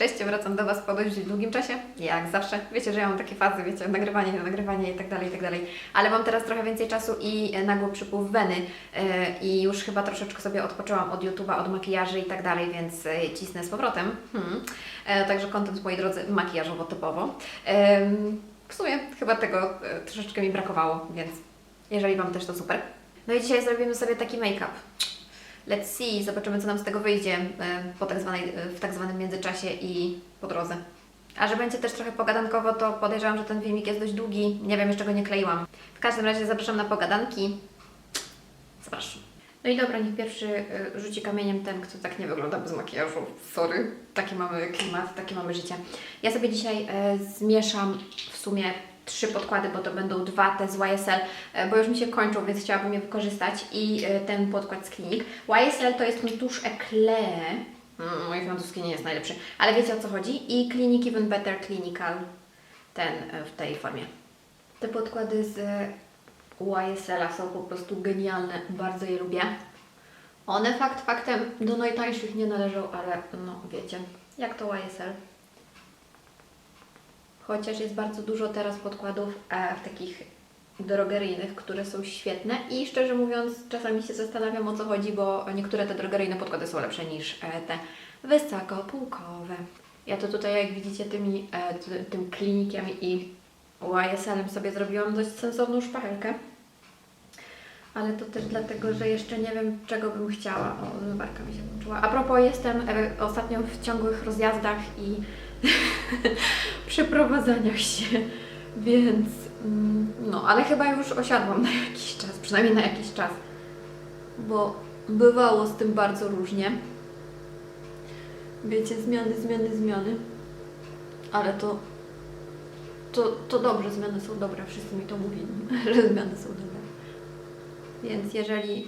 Cześć, wracam do Was po dość długim czasie, jak zawsze. Wiecie, że ja mam takie fazy, wiecie, nagrywanie, nie nagrywanie i tak dalej, i tak dalej. Ale mam teraz trochę więcej czasu i e, nagły przypływ weny e, i już chyba troszeczkę sobie odpoczęłam od YouTube'a, od makijaży i tak dalej, więc e, cisnę z powrotem. Hmm. Także kontent, moi drodzy, makijażowo typowo. W sumie chyba tego troszeczkę mi brakowało, więc jeżeli Wam też to super. No i dzisiaj zrobimy sobie taki make-up. Let's see, zobaczymy co nam z tego wyjdzie e, po tak zwanej, e, w tak zwanym międzyczasie i po drodze. A że będzie też trochę pogadankowo, to podejrzewam, że ten filmik jest dość długi. Nie wiem, jeszcze go nie kleiłam. W każdym razie zapraszam na pogadanki. Zapraszam. No i dobra, niech pierwszy e, rzuci kamieniem ten, kto tak nie wygląda bez makijażu. Sorry, taki mamy klimat, takie mamy życie. Ja sobie dzisiaj e, zmieszam w sumie trzy podkłady, bo to będą dwa te z YSL, e, bo już mi się kończą, więc chciałabym je wykorzystać i e, ten podkład z Clinique. YSL to jest mój tusz Eclair. Mm, mój francuski nie jest najlepszy, ale wiecie o co chodzi. I Clinique Even Better Clinical, ten e, w tej formie. Te podkłady z YSL-a są po prostu genialne, bardzo je lubię. One fakt faktem do najtańszych nie należą, ale no wiecie, jak to YSL. Chociaż jest bardzo dużo teraz podkładów e, w takich drogeryjnych, które są świetne i szczerze mówiąc czasami się zastanawiam o co chodzi, bo niektóre te drogeryjne podkłady są lepsze niż e, te wysokopółkowe. Ja to tutaj jak widzicie tymi, e, tym klinikiem i YSL-em sobie zrobiłam dość sensowną szpachelkę. Ale to też dlatego, że jeszcze nie wiem, czego bym chciała. O, zmywarka mi się włączyła. A propos, jestem ostatnio w ciągłych rozjazdach i przeprowadzaniach się, więc mm, no, ale chyba już osiadłam na jakiś czas, przynajmniej na jakiś czas, bo bywało z tym bardzo różnie. Wiecie, zmiany, zmiany, zmiany, ale to, to, to dobrze, zmiany są dobre, wszyscy mi to mówili, że zmiany są dobre. Więc jeżeli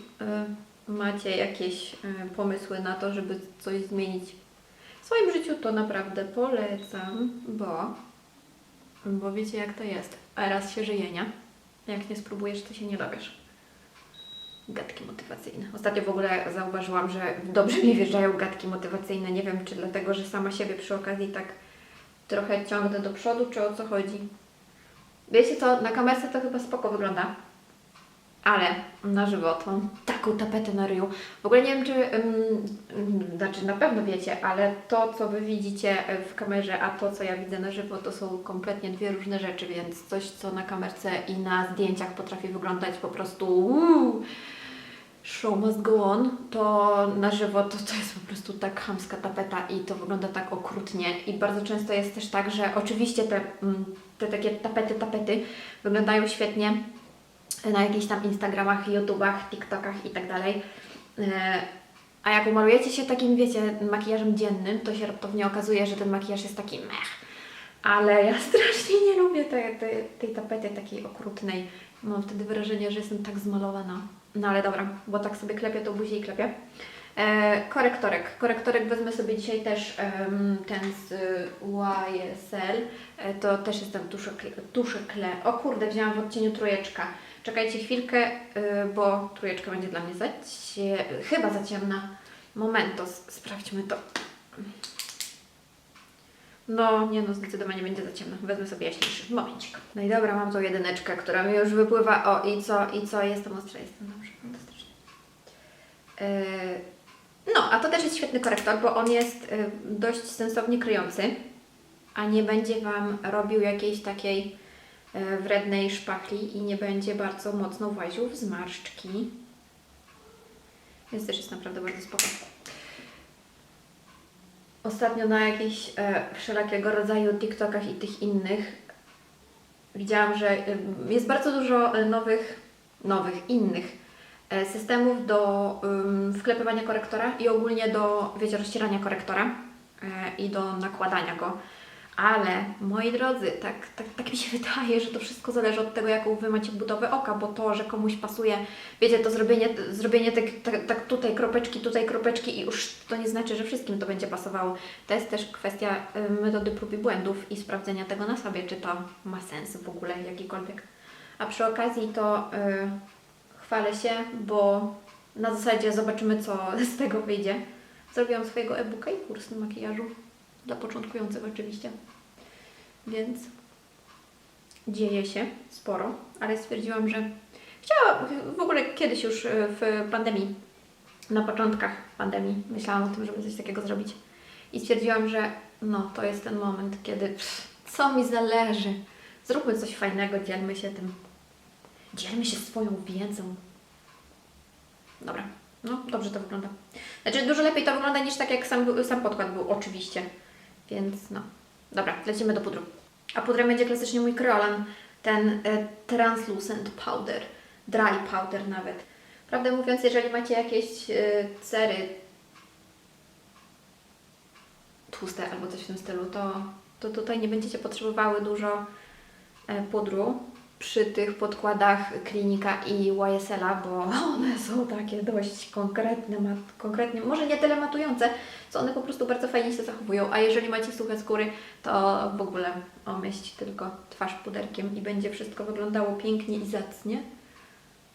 y, macie jakieś y, pomysły na to, żeby coś zmienić w swoim życiu, to naprawdę polecam, bo, bo wiecie jak to jest. A raz się żyje, nie? Jak nie spróbujesz, to się nie dowiesz. Gadki motywacyjne. Ostatnio w ogóle zauważyłam, że dobrze mi wjeżdżają gadki motywacyjne. Nie wiem, czy dlatego, że sama siebie przy okazji tak trochę ciągnę do przodu, czy o co chodzi. Wiecie co, na kamerce to chyba spoko wygląda. Ale na żywo to mam taką tapetę na ryju. W ogóle nie wiem, czy, ym, znaczy na pewno wiecie, ale to, co Wy widzicie e, w kamerze, a to, co ja widzę na żywo, to są kompletnie dwie różne rzeczy, więc coś, co na kamerce i na zdjęciach potrafi wyglądać po prostu uuu, show must go on, to na żywo to, to jest po prostu tak chamska tapeta i to wygląda tak okrutnie i bardzo często jest też tak, że oczywiście te, mm, te takie tapety, tapety wyglądają świetnie, na jakichś tam Instagramach, YouTubach, TikTokach i tak dalej. E, A jak umalujecie się takim, wiecie, makijażem dziennym, to się raptownie okazuje, że ten makijaż jest taki mech. Ale ja strasznie nie lubię tej, tej, tej tapety takiej okrutnej. Mam wtedy wrażenie, że jestem tak zmalowana. No ale dobra, bo tak sobie klepię to buzię i klepię. E, korektorek. Korektorek wezmę sobie dzisiaj też em, ten z YSL. E, to też jest ten tuszek, tuszekle. O kurde, wzięłam w odcieniu trójeczka. Czekajcie chwilkę, y, bo trójeczka będzie dla mnie za chyba za ciemna. Momentos, sprawdźmy to. No, nie no, zdecydowanie będzie za ciemno. Wezmę sobie jaśniejszy. Momencik. No i dobra, mam tą jedyneczkę, która mi już wypływa. O, i co, i co? Jestem ostra, jestem dobrze, fantastycznie. Yy, no, a to też jest świetny korektor, bo on jest yy, dość sensownie kryjący, a nie będzie Wam robił jakiejś takiej wrednej szpachli i nie będzie bardzo mocno właził w zmarszczki. Więc też jest naprawdę bardzo spoko. Ostatnio na jakichś e, wszelakiego rodzaju TikTokach i tych innych widziałam, że e, jest bardzo dużo e, nowych, nowych, innych e, systemów do wklepywania korektora i ogólnie do, wiecie, rozcierania korektora e, i do nakładania go. Ale moi drodzy, tak, tak, tak mi się wydaje, że to wszystko zależy od tego, jaką wy macie budowę oka, bo to, że komuś pasuje, wiecie, to zrobienie, zrobienie tak, tak, tak tutaj kropeczki, tutaj kropeczki i już to nie znaczy, że wszystkim to będzie pasowało. To jest też kwestia y, metody prób i błędów i sprawdzenia tego na sobie, czy to ma sens w ogóle jakikolwiek. A przy okazji to y, chwalę się, bo na zasadzie zobaczymy, co z tego wyjdzie. Zrobiłam swojego e-booka i kurs na makijażu. Dla początkujących oczywiście. Więc dzieje się sporo, ale stwierdziłam, że chciałam w ogóle kiedyś już e, w pandemii, na początkach pandemii, myślałam o tym, żeby coś takiego zrobić. I stwierdziłam, że no, to jest ten moment, kiedy pff, co mi zależy. Zróbmy coś fajnego, dzielmy się tym. Dzielmy się swoją wiedzą. Dobra, no dobrze to wygląda. Znaczy dużo lepiej to wygląda niż tak jak sam, sam podkład był, oczywiście. Więc no, dobra, lecimy do pudru. A pudrem będzie klasycznie mój Creolan, ten e, Translucent Powder, Dry Powder nawet. Prawdę mówiąc, jeżeli macie jakieś e, cery tłuste albo coś w tym stylu, to, to tutaj nie będziecie potrzebowały dużo e, pudru przy tych podkładach Klinika i YSL-a, bo one są takie dość konkretne, konkretnie, może nie tyle matujące, co one po prostu bardzo fajnie się zachowują, a jeżeli macie suche skóry, to w ogóle omyść tylko twarz puderkiem i będzie wszystko wyglądało pięknie i zacnie.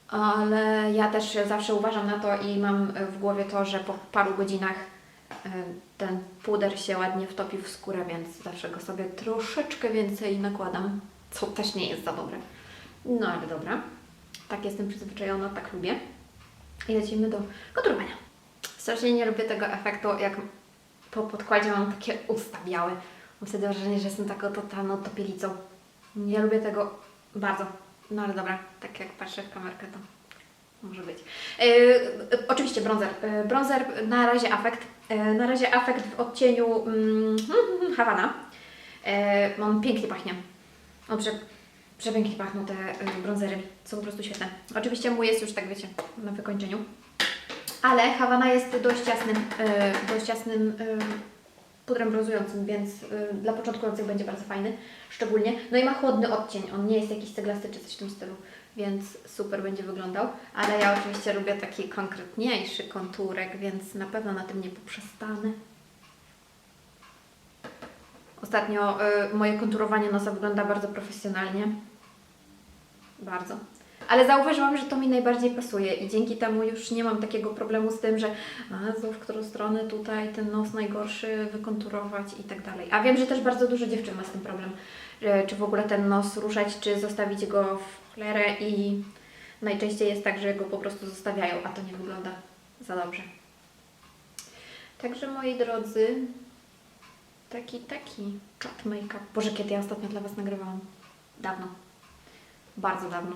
Ale ja też zawsze uważam na to i mam w głowie to, że po paru godzinach e, ten puder się ładnie wtopi w skórę, więc zawsze go sobie troszeczkę więcej nakładam, co też nie jest za dobre. No ale dobra, tak jestem przyzwyczajona, tak lubię. I lecimy do konturowania. Strasznie nie lubię tego efektu, jak po podkładzie mam takie usta białe. Mam wtedy wrażenie, że jestem taką totalną topielicą. Nie lubię tego bardzo. No ale dobra, tak jak patrzę w kamerkę, to może być. Yy, oczywiście bronzer. Yy, bronzer na razie afekt. Yy, na razie afekt w odcieniu mm, Havana. Yy, on pięknie pachnie. On przepięknie pachną te yy, bronzery. Są po prostu świetne. Oczywiście mój jest już tak, wiecie, na wykończeniu. Ale Havana jest dość jasnym, yy, dość jasnym yy, pudrem brązującym, więc yy, dla początkujących będzie bardzo fajny, szczególnie. No i ma chłodny odcień, on nie jest jakiś ceglasty czy coś w tym stylu, więc super będzie wyglądał. Ale ja oczywiście lubię taki konkretniejszy konturek, więc na pewno na tym nie poprzestanę. Ostatnio y, moje konturowanie nosa wygląda bardzo profesjonalnie. Bardzo. Ale zauważyłam, że to mi najbardziej pasuje i dzięki temu już nie mam takiego problemu z tym, że a, w którą stronę tutaj ten nos najgorszy wykonturować i tak dalej. A wiem, że też bardzo dużo dziewczyn ma z tym problem, czy w ogóle ten nos ruszać, czy zostawić go w cholerę i najczęściej jest tak, że go po prostu zostawiają, a to nie wygląda za dobrze. Także moi drodzy, taki, taki czat make-up. Boże, kiedy ja ostatnio dla Was nagrywałam? Dawno. Bardzo dawno.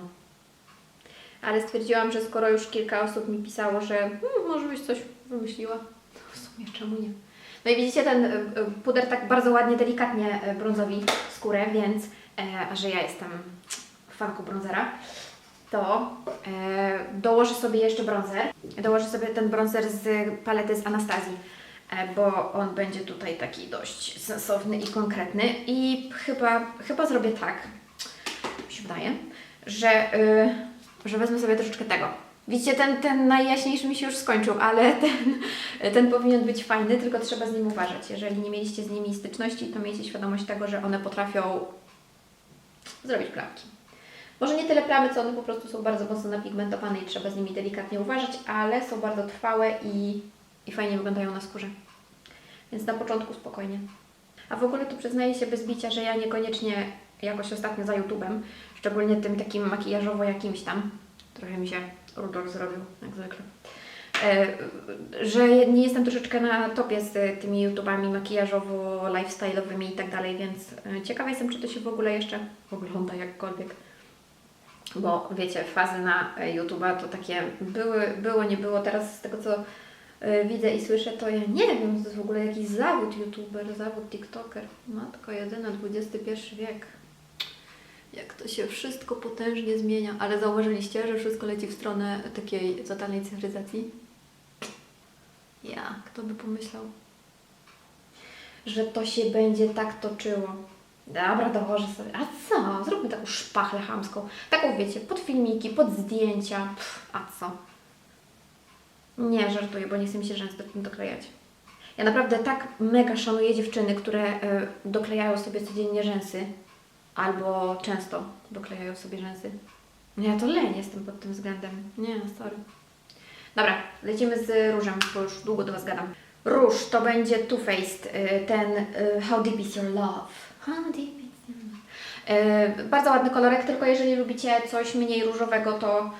Ale stwierdziłam, że skoro już kilka osób mi pisało, że hmm, może byś coś wymyśliła, to w sumie czemu nie? No i widzicie, ten y, y, puder tak bardzo ładnie, delikatnie y, brązowi skórę, więc, e, a że ja jestem fanką bronzera, to e, dołożę sobie jeszcze bronzer. Dołożę sobie ten bronzer z palety z Anastazji, e, bo on będzie tutaj taki dość sensowny i konkretny. I chyba, chyba zrobię tak, mi się wydaje, że, y, że wezmę sobie troszeczkę tego. Widzicie, ten, ten najjaśniejszy mi się już skończył, ale ten, ten powinien być fajny, tylko trzeba z nim uważać. Jeżeli nie mieliście z nimi styczności, to miejcie świadomość tego, że one potrafią zrobić plamki. Może nie tyle plamy, co one po prostu są bardzo mocno napigmentowane i trzeba z nimi delikatnie uważać, ale są bardzo trwałe i, i fajnie wyglądają na skórze. Więc na początku spokojnie. A w ogóle tu przyznaję się bez bicia, że ja niekoniecznie jakoś ostatnio za YouTube'em, szczególnie tym takim makijażowo jakimś tam, trochę mi się rudol zrobił, jak zwykle, e, że nie jestem troszeczkę na topie z tymi YouTubami makijażowo, lifestyle'owymi i tak dalej, więc e, ciekawa jestem, czy to się w ogóle jeszcze ogląda jakkolwiek. Bo wiecie, fazy na e, YouTube'a to takie były, było, nie było. Teraz z tego co widzę i słyszę, to ja nie wiem, to jest w ogóle jakiś zawód YouTuber, zawód TikToker. Matko jedyna, XXI wiek. Jak to się wszystko potężnie zmienia, ale zauważyliście, że wszystko leci w stronę takiej totalnej cyfryzacji? Ja, kto by pomyślał? Że to się będzie tak toczyło. Dobra, dołożę sobie. A co? Zróbmy taką szpachlę chamską. Taką, wiecie, pod filmiki, pod zdjęcia. Pff, a co? Nie, żartuję, bo nie chcę mi się rzęs do, doklejać. Ja naprawdę tak mega szanuję dziewczyny, które y, doklejają sobie codziennie rzęsy. Albo często doklejają sobie rzęsy. No ja to leń jestem pod tym względem. Nie, sorry. Dobra, lecimy z różem, bo już długo do Was gadam. róż to będzie Too Faced, y, ten y, How Deep Is Your Love. How deep is your love. Bardzo ładny kolorek, tylko jeżeli lubicie coś mniej różowego, to,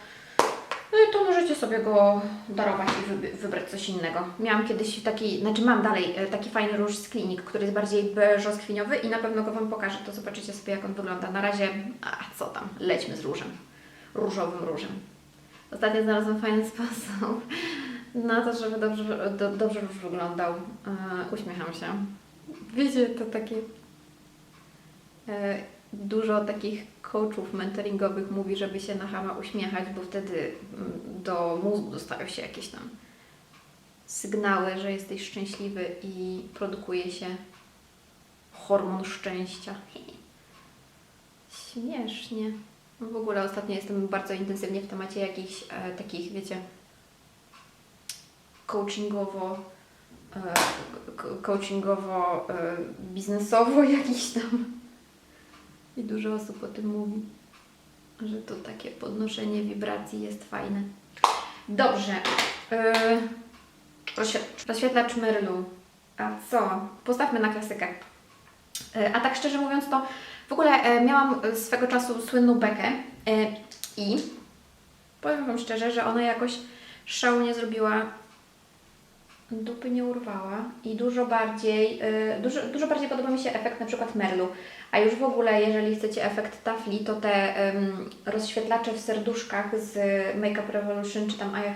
to możecie sobie go darować i wybrać coś innego. Miałam kiedyś taki, znaczy mam dalej y, taki fajny róż z klinik, który jest bardziej beżoskriniowy i na pewno go Wam pokażę, to zobaczycie sobie jak on wygląda. Na razie, a co tam, lećmy z różem, różowym różem. Ostatnio znalazłam fajny sposób na to, żeby dobrze, do, dobrze róż wyglądał. E, uśmiecham się. Wiecie, to takie e, dużo takich coachów mentoringowych mówi, żeby się na chama uśmiechać, bo wtedy mm, do mózgu dostają się jakieś tam sygnały, że jesteś szczęśliwy i produkuje się hormon szczęścia. Śmiesznie. W ogóle ostatnio jestem bardzo intensywnie w temacie jakichś e, takich, wiecie, coachingowo, e, coachingowo, e, biznesowo jakiś tam. I dużo osób o tym mówi, że to takie podnoszenie wibracji jest fajne. Dobrze. Rozświe- rozświetlacz Merlu. A co? Postawmy na klasykę. E, A tak szczerze mówiąc, to w ogóle e, miałam e, swego czasu słynną bekę e, i powiem Wam szczerze, że ona jakoś szału nie zrobiła, dupy nie urwała i dużo bardziej, e, dużo, dużo bardziej podoba mi się efekt na przykład Merlu. A już w ogóle, jeżeli chcecie efekt tafli, to te rozświetlacze w serduszkach z Makeup Revolution, czy tam I,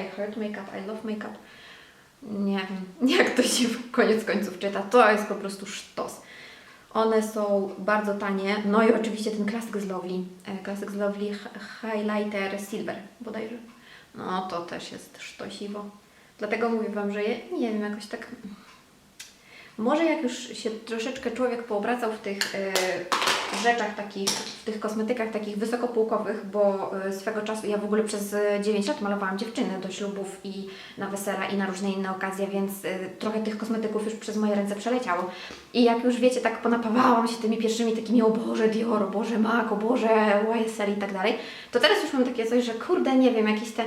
I Heart Makeup, I Love Makeup, nie wiem, jak to się koniec końców czyta, to jest po prostu sztos. One są bardzo tanie. No i oczywiście ten klasyk z Lovely. e, Klasyk z Lovely Hi- Highlighter Silver bodajże. No to też jest sztosiwo. Dlatego mówię Wam, że nie wiem, jakoś tak... Może jak już się troszeczkę człowiek poobracał w tych e, rzeczach takich, w tych kosmetykach takich wysokopółkowych, bo e, swego czasu ja w ogóle przez e, 9 lat malowałam dziewczyny do ślubów i na wesela i na różne inne okazje, więc e, trochę tych kosmetyków już przez moje ręce przeleciało. I jak już wiecie, tak ponapawałam się tymi pierwszymi takimi, o Boże Dior, o Boże MAC, o Boże YSL i tak dalej, to teraz już mam takie coś, że kurde, nie wiem, jakieś te...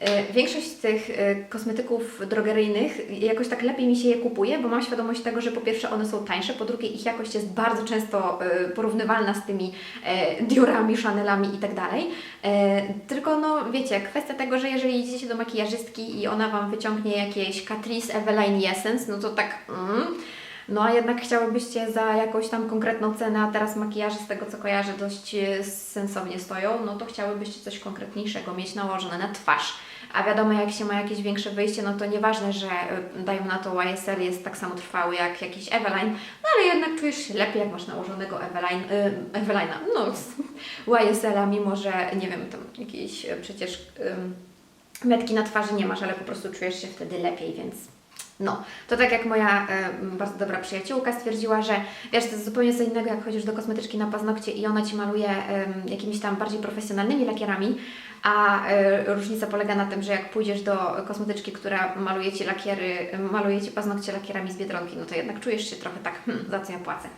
e, Większość z tych e, kosmetyków drogeryjnych jakoś tak lepiej mi się je kupuje, bo mam świadomość tego, że po pierwsze one są tańsze, po drugie ich jakość jest bardzo często e, porównywalna z tymi Diorami, Chanelami i tak dalej. Tylko no wiecie, kwestia tego, że jeżeli idziecie do makijażystki i ona Wam wyciągnie jakieś Catrice Eveline Essence, no to tak mm, no a jednak chciałybyście za jakąś tam konkretną cenę, a teraz makijaże z tego co kojarzę dość e, sensownie stoją, no to chciałybyście coś konkretniejszego mieć nałożone na twarz. A wiadomo, jak się ma jakieś większe wyjście, no to nieważne, że e, dają na to YSL jest tak samo trwały jak jakiś Eveline, no ale jednak czujesz się lepiej, jak masz nałożonego Eveline, y, Eveline'a, no YSL-a, mimo że nie wiem, tam jakieś e, przecież metki na twarzy nie masz, ale po prostu czujesz się wtedy lepiej, więc no, to tak jak moja e, bardzo dobra przyjaciółka stwierdziła, że wiesz, to jest zupełnie co innego, jak chodzisz do kosmetyczki na paznokcie i ona Ci maluje em, jakimiś tam bardziej profesjonalnymi lakierami, a e, różnica polega na tym, że jak pójdziesz do kosmetyczki, która maluje Ci lakiery, maluje Ci paznokcie lakierami z Biedronki, no to jednak czujesz się trochę tak, hmm, za co ja płacę.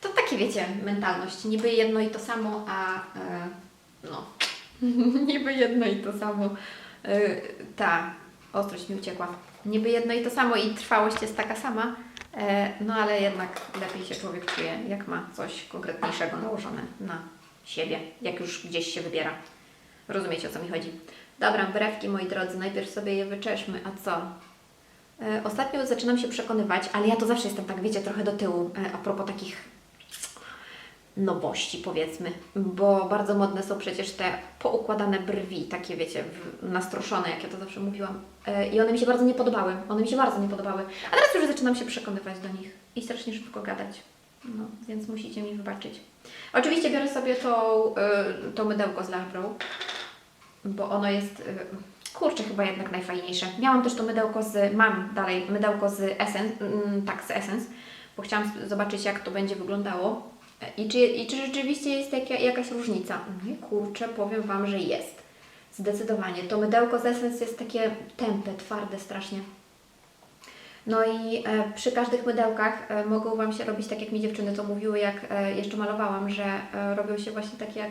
To takie, wiecie, mentalność. Niby jedno i to samo, a e, no, niby jedno i to samo. E, ta ostrość mi uciekła. Niby jedno i to samo i trwałość jest taka sama, e, no ale jednak lepiej się człowiek czuje, jak ma coś konkretniejszego nałożone na siebie, jak już gdzieś się wybiera. Rozumiecie o co mi chodzi? Dobra, brewki moi drodzy, najpierw sobie je wyczeszmy, a co? E, Ostatnio zaczynam się przekonywać, ale ja to zawsze jestem tak, wiecie, trochę do tyłu e, a propos takich nowości, powiedzmy, bo bardzo modne są przecież te poukładane brwi, takie wiecie, nastroszone, jak ja to zawsze mówiłam. E, I one mi się bardzo nie podobały. One mi się bardzo nie podobały. A teraz już zaczynam się przekonywać do nich i strasznie szybko gadać. No, więc musicie mi wybaczyć. Oczywiście biorę sobie tą, y, to mydełko z Labrow, bo ono jest, y, kurczę, chyba jednak najfajniejsze. Miałam też to mydełko z, mam dalej mydełko z Essence, mm, tak, z Essence, bo chciałam zobaczyć, jak to będzie wyglądało. I czy, I czy rzeczywiście jest jaka, jakaś różnica? Nie, kurczę, powiem Wam, że jest. Zdecydowanie. To mydełko z Essence jest takie tępe, twarde strasznie. No i e, przy każdych mydełkach e, mogą Wam się robić, tak jak mi dziewczyny to mówiły, jak e, jeszcze malowałam, że e, robią się właśnie takie jak,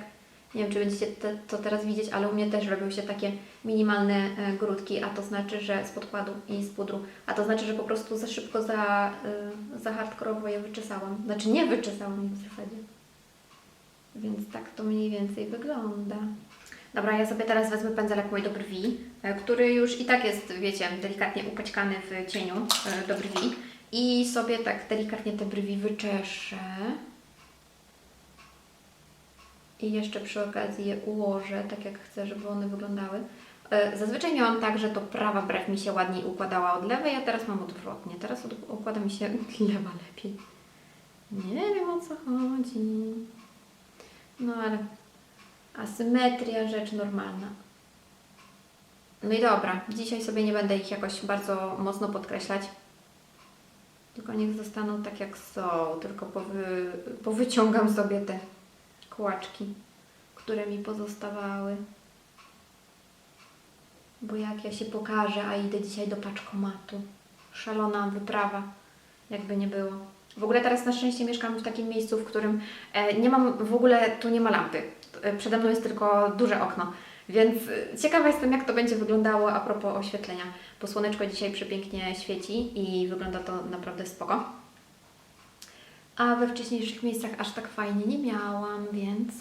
Nie wiem, czy będziecie te, to teraz widzieć, ale u mnie też robią się takie minimalne e, grudki, a to znaczy, że z podkładu i z pudru, a to znaczy, że po prostu za szybko, za, e, za hardkorowo je wyczesałam. Znaczy nie wyczesałam w zasadzie. Więc tak to mniej więcej wygląda. Dobra, ja sobie teraz wezmę pędzelek mój do brwi, e, który już i tak jest, wiecie, delikatnie upaćkany w cieniu e, do brwi. I sobie tak delikatnie te brwi wyczeszę. I jeszcze przy okazji je ułożę, tak jak chcę, żeby one wyglądały. E, Zazwyczaj miałam tak, że to prawa brew mi się ładniej układała od lewej, a teraz mam odwrotnie. Teraz układa mi się lewa lepiej. Nie wiem o co chodzi. No ale asymetria rzecz normalna. No i dobra, dzisiaj sobie nie będę ich jakoś bardzo mocno podkreślać. Tylko niech zostaną tak jak są, tylko powy, powyciągam sobie te kłaczki, które mi pozostawały. Bo jak ja się pokażę, a idę dzisiaj do paczkomatu. Szalona wyprawa, jakby nie było. W ogóle teraz na szczęście mieszkam w takim miejscu, w którym e, nie mam, w ogóle tu nie ma lampy. E, Przede mną jest tylko duże okno. Więc e, ciekawa jestem, jak to będzie wyglądało a propos oświetlenia. Bo słoneczko dzisiaj przepięknie świeci i wygląda to naprawdę spoko. A we wcześniejszych miejscach aż tak fajnie nie miałam, więc.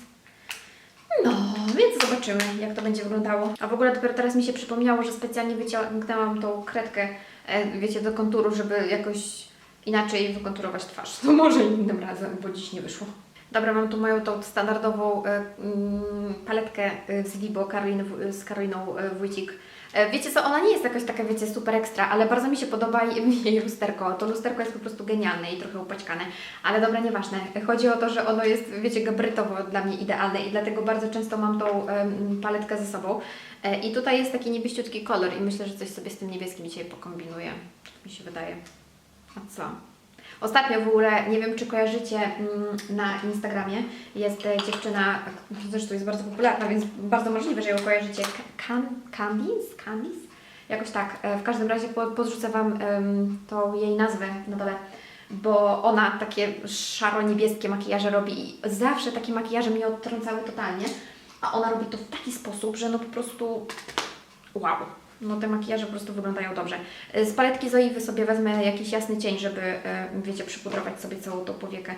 No, więc zobaczymy, jak to będzie wyglądało. A w ogóle dopiero teraz mi się przypomniało, że specjalnie wyciągnęłam tą kredkę, e, wiecie, do konturu, żeby jakoś inaczej wykonturować twarz. To może innym razem, bo dziś nie wyszło. Dobra, mam tu moją tą standardową e, mm, paletkę e, z Vibo Karoliny, W- z Karoliną Wójcik. E, Wiecie co, ona nie jest jakaś taka, wiecie, super ekstra, ale bardzo mi się podoba jej- lusterko. To lusterko jest po prostu genialne i trochę upaćkane. Ale dobra, nieważne. Chodzi o to, że ono jest, wiecie, gabrytowo dla mnie idealne i dlatego bardzo często mam tą paletkę ze sobą. E, I tutaj jest taki niebieściutki kolor i myślę, że coś sobie z tym niebieskim dzisiaj pokombinuję. Tak mi się wydaje. A co? Ostatnio w ogóle, nie wiem czy kojarzycie, mm, na Instagramie jest e, dziewczyna, zresztą jest bardzo popularna, więc bardzo możliwe, że ją kojarzycie. Can, Candice? Candice? Jakoś tak. E, W każdym razie po- podrzucę Wam tą jej nazwę na dole, bo ona takie szaro-niebieskie makijaże robi i zawsze takie makijaże mnie odtrącały totalnie, a ona robi to w taki sposób, że no po prostu wow. No te makijaże po prostu wyglądają dobrze. Y, Z paletki Zoe sobie wezmę jakiś jasny cień, żeby, y, wiecie, przypudrować sobie całą tą powiekę,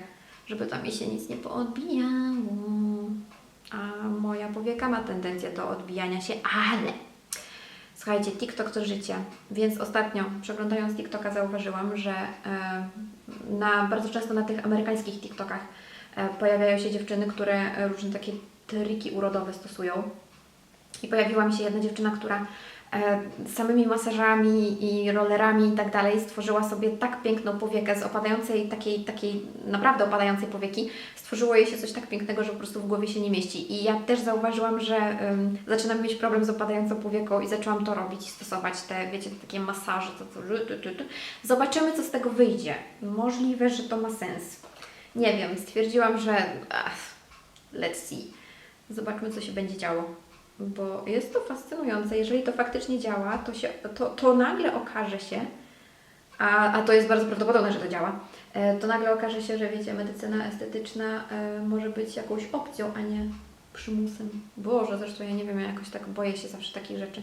żeby tam mi się nic nie poodbijało. A moja powieka ma tendencję do odbijania się, ale słuchajcie, TikTok to życie, więc ostatnio przeglądając TikToka zauważyłam, że y, na, bardzo często na tych amerykańskich TikTokach pojawiają się dziewczyny, które różne takie triki urodowe stosują. I pojawiła mi się jedna dziewczyna, która samymi masażami i rollerami i tak dalej stworzyła sobie tak piękną powiekę z opadającej, takiej, takiej naprawdę opadającej powieki. Stworzyło jej się coś tak pięknego, że po prostu w głowie się nie mieści. I ja też zauważyłam, że ym, zaczynam mieć problem z opadającą powieką i zaczęłam to robić i stosować te, wiecie, takie masaże. To, to, tu. Zobaczymy, co z tego wyjdzie. Możliwe, że to ma sens. Nie wiem, stwierdziłam, że ach, let's see. Zobaczmy, co się będzie działo bo jest to fascynujące. Jeżeli to faktycznie działa, to, się, to, to nagle okaże się, a, a to jest bardzo prawdopodobne, że to działa, e, to nagle okaże się, że wiecie, medycyna estetyczna e, może być jakąś opcją, a nie przymusem. Boże, zresztą ja nie wiem, ja jakoś tak boję się zawsze takich rzeczy.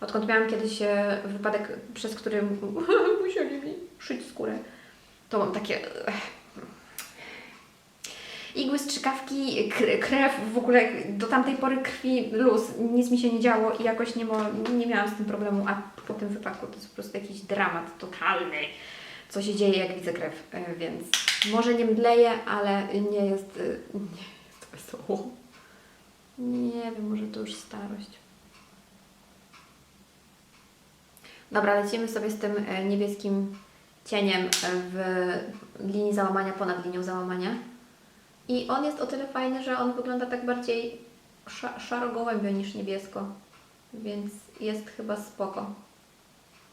Odkąd miałam kiedyś e, wypadek, przez który musieli mi szyć skórę, to mam takie... Igły, strzykawki, kr- krew, w ogóle do tamtej pory krwi luz, nic mi się nie działo i jakoś nie, nie miałam z tym problemu, a po tym wypadku to jest po prostu jakiś dramat totalny, co się dzieje jak widzę krew, e, więc może nie mdleję, ale nie jest, e, nie jest wesoło. Nie wiem, może to już starość. Dobra, lecimy sobie z tym e, niebieskim cieniem w linii załamania, ponad linią załamania. I on jest o tyle fajny, że on wygląda tak bardziej sza- szaro-gołębio niż niebiesko. Więc jest chyba spoko.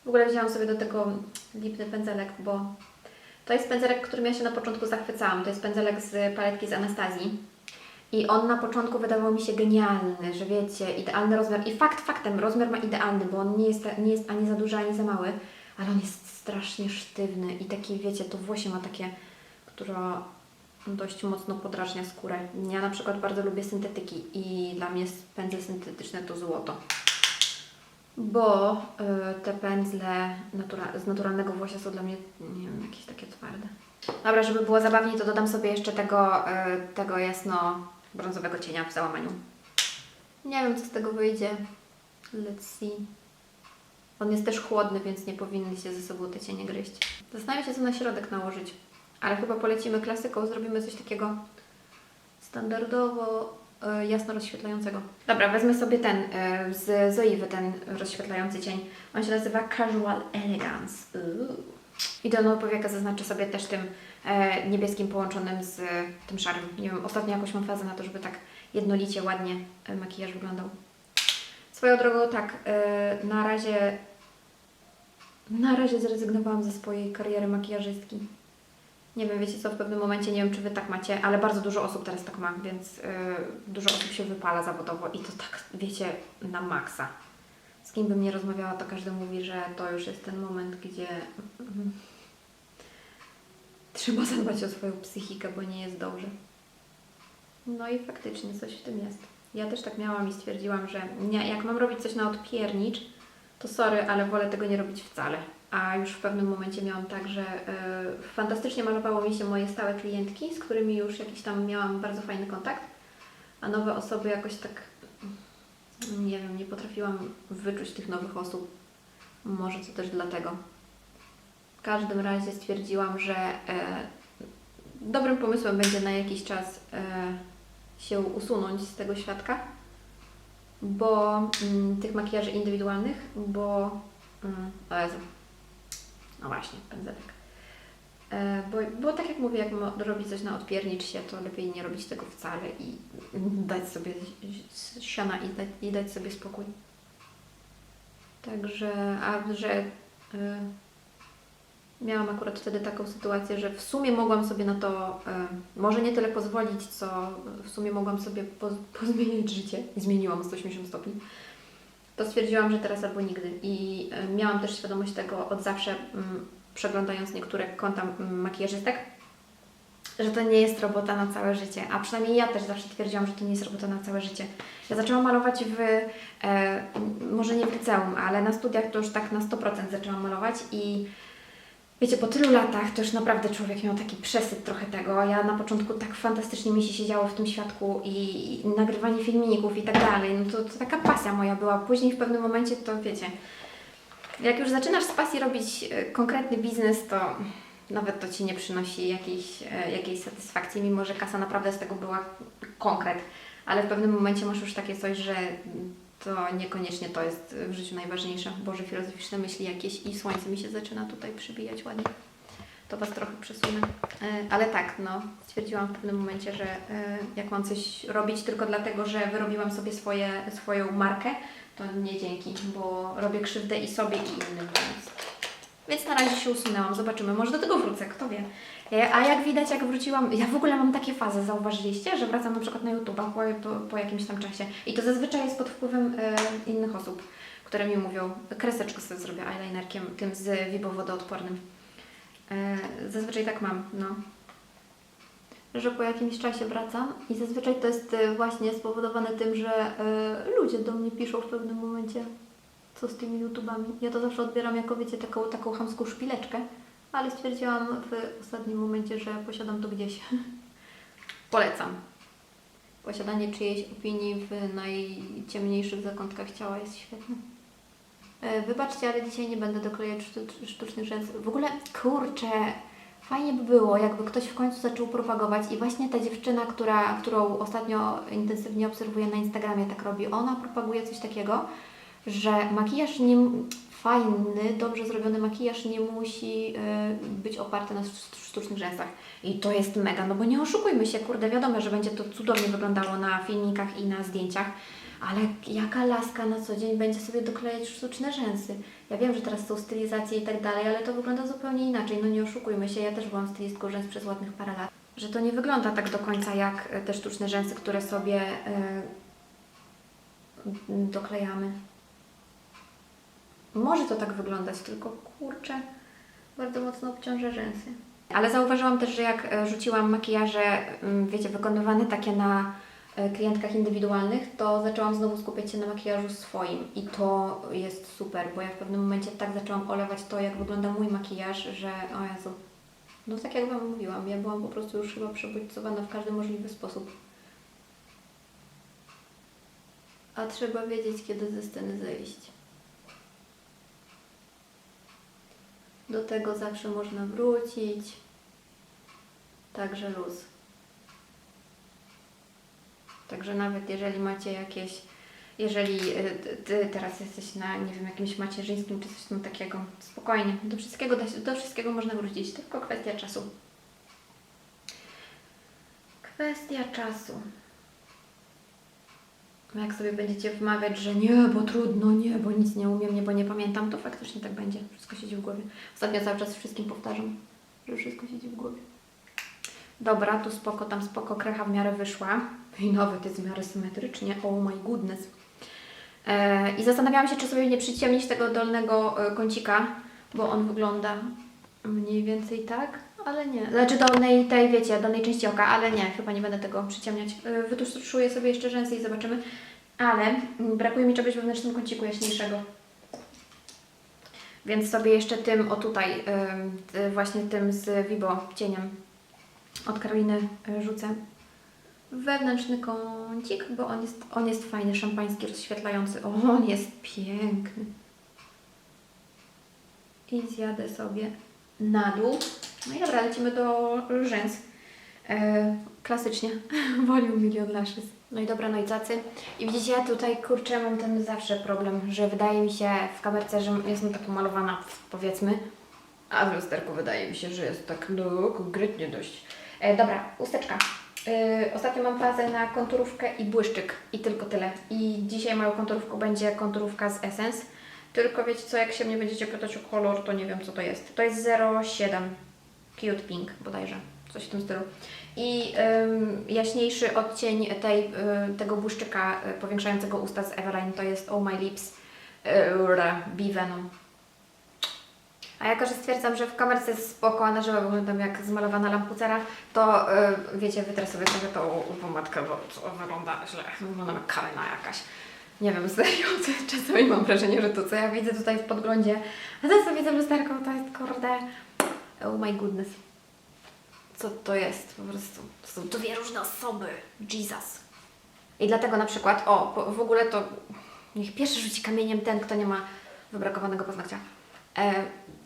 W ogóle wzięłam sobie do tego lipny pędzelek, bo to jest pędzelek, którym ja się na początku zachwycałam. To jest pędzelek z paletki z Anastazji. I on na początku wydawał mi się genialny, że wiecie, idealny rozmiar. I fakt faktem, rozmiar ma idealny, bo on nie jest, nie jest ani za duży, ani za mały, ale on jest strasznie sztywny i taki, wiecie, to włosie ma takie, które dość mocno podrażnia skórę. Ja na przykład bardzo lubię syntetyki i dla mnie pędzle syntetyczne to złoto. Bo y, te pędzle natura- z naturalnego włosia są dla mnie, nie wiem, jakieś takie twarde. Dobra, żeby było zabawniej, to dodam sobie jeszcze tego, y, tego jasno-brązowego cienia w załamaniu. Nie wiem, co z tego wyjdzie. Let's see. On jest też chłodny, więc nie powinny się ze sobą te cienie gryźć. Zastanawiam się, co na środek nałożyć. Ale chyba polecimy klasyką, zrobimy coś takiego standardowo e, jasno rozświetlającego. Dobra, wezmę sobie ten e, z Zoiwy, ten rozświetlający cień. On się nazywa Casual Elegance. I dolną powiekę zaznaczę sobie też tym e, niebieskim połączonym z tym szarym. Nie wiem, ostatnio jakoś mam fazę na to, żeby tak jednolicie, ładnie makijaż wyglądał. Swoją drogą tak, na razie na razie zrezygnowałam ze swojej kariery makijażystki. Nie wiem, wiecie co, w pewnym momencie, nie wiem czy Wy tak macie, ale bardzo dużo osób teraz tak ma, więc yy, dużo osób się wypala zawodowo i to tak, wiecie, na maksa. Z kim bym nie rozmawiała, to każdy mówi, że to już jest ten moment, gdzie mm, trzeba zadbać o swoją psychikę, bo nie jest dobrze. No i faktycznie coś w tym jest. Ja też tak miałam i stwierdziłam, że nie, jak mam robić coś na odpiernicz, to sorry, ale wolę tego nie robić wcale. A już w pewnym momencie miałam tak, że y, fantastycznie malowało mi się moje stałe klientki, z którymi już jakiś tam miałam bardzo fajny kontakt, a nowe osoby jakoś tak, mm, nie wiem, nie potrafiłam wyczuć tych nowych osób. Może to też dlatego. W każdym razie stwierdziłam, że e, dobrym pomysłem będzie na jakiś czas e, się usunąć z tego świadka bo mm, tych makijaży indywidualnych, bo mm, o Jezu. No właśnie, pędzelek. E, bo, bo tak jak mówię, jak robić coś na odpiernicz się, to lepiej nie robić tego wcale i dać sobie siana i dać, i dać sobie spokój. Także, a że y, miałam akurat wtedy taką sytuację, że w sumie mogłam sobie na to y, może nie tyle pozwolić, co w sumie mogłam sobie poz, pozmieniać życie. Zmieniłam o 180 stopni. To stwierdziłam, że teraz albo nigdy. I y, miałam też świadomość tego od zawsze, przeglądając niektóre konta makijażystek, że to nie jest robota na całe życie. A przynajmniej ja też zawsze twierdziłam, że to nie jest robota na całe życie. Ja zaczęłam malować w, e, może nie w liceum, ale na studiach to już tak na 100% zaczęłam malować i Wiecie, po tylu latach to już naprawdę człowiek miał taki przesyt trochę tego. Ja na początku tak fantastycznie mi się siedziało w tym świadku i, nagrywanie filmików i tak dalej. No to, to taka pasja moja była. Później w pewnym momencie to wiecie, jak już zaczynasz z pasji robić e, konkretny biznes, to nawet to Ci nie przynosi jakiejś, e, jakiejś satysfakcji, mimo że kasa naprawdę z tego była konkret. Ale w pewnym momencie masz już takie coś, że to niekoniecznie to jest w życiu najważniejsze. Boże, filozoficzne myśli jakieś i słońce mi się zaczyna tutaj przybijać ładnie. To Was trochę przesunę. E, Ale tak, no, stwierdziłam w pewnym momencie, że e, jak mam coś robić tylko dlatego, że wyrobiłam sobie swoje, swoją markę, to nie dzięki, bo robię krzywdę i sobie i innym. Więc, więc na razie się usunęłam. Zobaczymy, może do tego wrócę, kto wie. E, A jak widać, jak wróciłam, ja w ogóle mam takie fazy, zauważyliście, że wracam na przykład na YouTube'a po, po, jakimś tam czasie i to zazwyczaj jest pod wpływem e, innych osób, które mi mówią, kreseczkę sobie zrobię eyelinerkiem, tym z Vibo wodoodpornym. E, zazwyczaj tak mam, no. Że po jakimś czasie wracam i zazwyczaj to jest właśnie spowodowane tym, że e, ludzie do mnie piszą w pewnym momencie, co z tymi YouTubami. Ja to zawsze odbieram jako, wiecie, taką, taką chamską szpileczkę, ale stwierdziłam w ostatnim momencie, że posiadam to gdzieś. Polecam. Posiadanie czyjejś opinii w najciemniejszych zakątkach ciała jest świetne. E, Wybaczcie, ale dzisiaj nie będę doklejać sztu- sztucznych rzęs. W ogóle, kurczę, fajnie by było, jakby ktoś w końcu zaczął propagować i właśnie ta dziewczyna, która, którą ostatnio intensywnie obserwuję na Instagramie, tak robi. Ona propaguje coś takiego, że makijaż nie... Fajny, dobrze zrobiony makijaż nie musi y, być oparty na sz- sztucznych rzęsach. I to jest mega, no bo nie oszukujmy się, kurde, wiadomo, że będzie to cudownie wyglądało na filmikach i na zdjęciach, ale jaka laska na co dzień będzie sobie doklejać sztuczne rzęsy? Ja wiem, że teraz są stylizacje i tak dalej, ale to wygląda zupełnie inaczej. No nie oszukujmy się, ja też byłam stylistką rzęs przez ładnych parę lat. Że to nie wygląda tak do końca jak e, te sztuczne rzęsy, które sobie e, doklejamy. Może to tak wyglądać, tylko kurczę, bardzo mocno obciąża rzęsy. Ale zauważyłam też, że jak e, rzuciłam makijaże, mm, wiecie, wykonywane takie na e, klientkach indywidualnych, to zaczęłam znowu skupiać się na makijażu swoim i to jest super, bo ja w pewnym momencie tak zaczęłam olewać to, jak wygląda mój makijaż, że o Jezu, no tak jak Wam mówiłam, ja byłam po prostu już chyba przebodźcowana w każdy możliwy sposób. A trzeba wiedzieć, kiedy ze sceny zejść. Do tego zawsze można wrócić. Także luz. Także nawet jeżeli macie jakieś, jeżeli ty- ty teraz jesteś na, nie wiem, jakimś macierzyńskim czy coś tam takiego, spokojnie, do wszystkiego, da się, do wszystkiego można wrócić, tylko kwestia czasu. Kwestia czasu. Jak sobie będziecie wmawiać, że nie, bo trudno, nie, bo nic nie umiem, nie, bo nie pamiętam, to faktycznie tak będzie. Wszystko siedzi w głowie. Ostatnio cały czas wszystkim powtarzam, że wszystko siedzi w głowie. Dobra, tu spoko, tam spoko, krecha w miarę wyszła. I nawet jest w miarę symetrycznie. Oh my goodness. E, I zastanawiałam się, czy sobie nie przyciemnić tego dolnego e, kącika, bo on wygląda mniej więcej tak, ale nie. Znaczy dolnej tej, wiecie, dolnej części oka, ale nie, chyba nie będę tego przyciemniać. E, Wytuszuję sobie jeszcze rzęsy i zobaczymy. Ale brakuje mi czegoś wewnętrznym kąciku jaśniejszego. Więc sobie jeszcze tym, o tutaj, y, właśnie tym z Vibo cieniem od Karoliny y, rzucę wewnętrzny kącik, bo on jest, on jest fajny, szampański, rozświetlający. O, on jest piękny. I zjadę sobie na dół. No i dobra, lecimy do rzęs. E, klasycznie. Volume Million Lashes. No i dobra, no i cacy. I widzicie, ja tutaj, kurczę, mam ten zawsze problem, że wydaje mi się w kamerce, że jestem tak pomalowana, powiedzmy, a w lusterku wydaje mi się, że jest tak, no, konkretnie dość. E, dobra, usteczka. E, ostatnio mam fazę na konturówkę i błyszczyk i tylko tyle. I dzisiaj moją konturówką będzie konturówka z Essence. Tylko wiecie co, jak się mnie będziecie pytać o kolor, to nie wiem co to jest. To jest 07 Cute Pink bodajże, coś w tym stylu. I ym, jaśniejszy odcień tej, y, tego błyszczyka y, powiększającego usta z Eveline to jest Oh My Lips y, Be Venom. A jako, że stwierdzam, że w kamerce jest spoko, a na żywo wyglądam jak zmalowana lampucera, to wiecie, wytrę sobie trochę tą pomadkę, bo to wygląda źle. Wyglądam jak kalena jakaś. Nie wiem, serio, czasami mam wrażenie, że to, co ja widzę tutaj w podglądzie, a to, co widzę w lusterku, to jest kurde... Oh my goodness. Co to jest po prostu? To są dwie różne osoby. Jesus. I dlatego na przykład, o, w ogóle to niech pierwszy rzuci kamieniem ten, kto nie ma wybrakowanego paznokcia. E,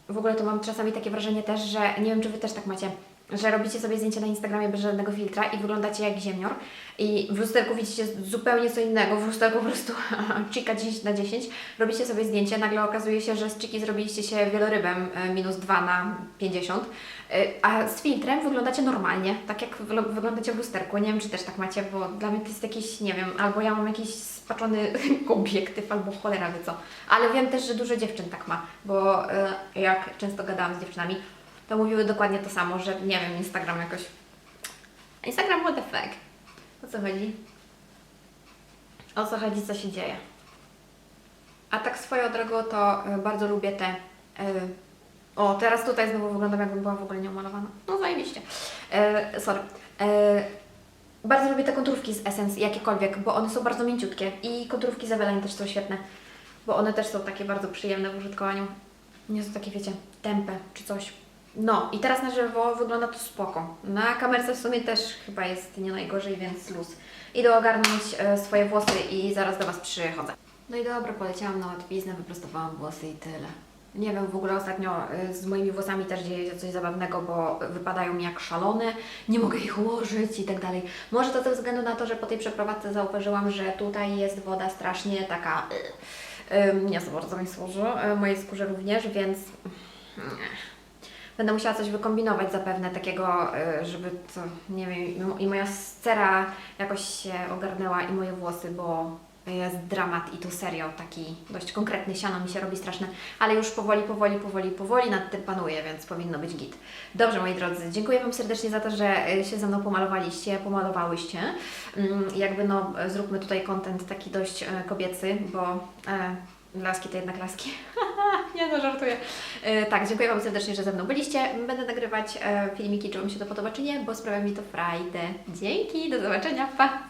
w ogóle to mam czasami takie wrażenie też, że nie wiem, czy Wy też tak macie, że robicie sobie zdjęcie na Instagramie bez żadnego filtra i wyglądacie jak ziemnior i w lusterku widzicie zupełnie co innego, w lusterku po prostu chika 10 na 10, robicie sobie zdjęcie, nagle okazuje się, że z chiki zrobiliście się wielorybem e, minus 2 na 50, e, a z filtrem wyglądacie normalnie, tak jak wyglądacie w lusterku. Nie wiem, czy też tak macie, bo dla mnie to jest jakiś, nie wiem, albo ja mam jakiś spaczony obiektyw, albo cholera wie co. Ale wiem też, że dużo dziewczyn tak ma, bo e, jak często gadałam z dziewczynami, to mówiły dokładnie to samo, że nie wiem, Instagram jakoś... Instagram what the fuck? O co chodzi? O co chodzi, co się dzieje? A tak swoją drogą to e, bardzo lubię te... e, o, teraz tutaj znowu wyglądam jakbym była w ogóle nieumalowana. No zajebiście. E, sorry. Bardzo lubię te konturówki z Essence, jakiekolwiek, bo one są bardzo mięciutkie. I konturówki z też są świetne, bo one też są takie bardzo przyjemne w użytkowaniu. Nie są takie, wiecie, tępe czy coś. No i teraz na żywo wygląda to spoko. Na kamerce w sumie też chyba jest nie najgorzej, więc luz. Idę ogarnąć e, swoje włosy i zaraz do Was przychodzę. No i dobra, poleciałam na łatwiznę, wyprostowałam włosy i tyle. Nie wiem, w ogóle ostatnio y, z moimi włosami też dzieje się coś zabawnego, bo wypadają mi jak szalone, nie mogę ich ułożyć i tak dalej. Może to ze względu na to, że po tej przeprowadzce zauważyłam, że tutaj jest woda strasznie taka... nie za bardzo mi służy, y, mojej skórze również, więc... Będę musiała coś wykombinować zapewne takiego, y, żeby to, nie wiem, i moja cera jakoś się ogarnęła i moje włosy, bo jest dramat i tu serio taki dość konkretny siano mi się robi straszne, ale już powoli, powoli, powoli, powoli nad tym panuję, więc powinno być git. Dobrze moi drodzy, dziękuję Wam serdecznie za to, że y, się ze mną pomalowaliście, pomalowałyście. Mm, Jakby no, zróbmy tutaj content taki dość e, kobiecy, bo e, Laski to jednak laski. nie no, żartuję. E, tak, dziękuję Wam serdecznie, że ze mną byliście. Będę nagrywać e, filmiki, czy Wam się to podoba, czy nie, bo sprawia mi to frajdę. Dzięki, do zobaczenia, pa!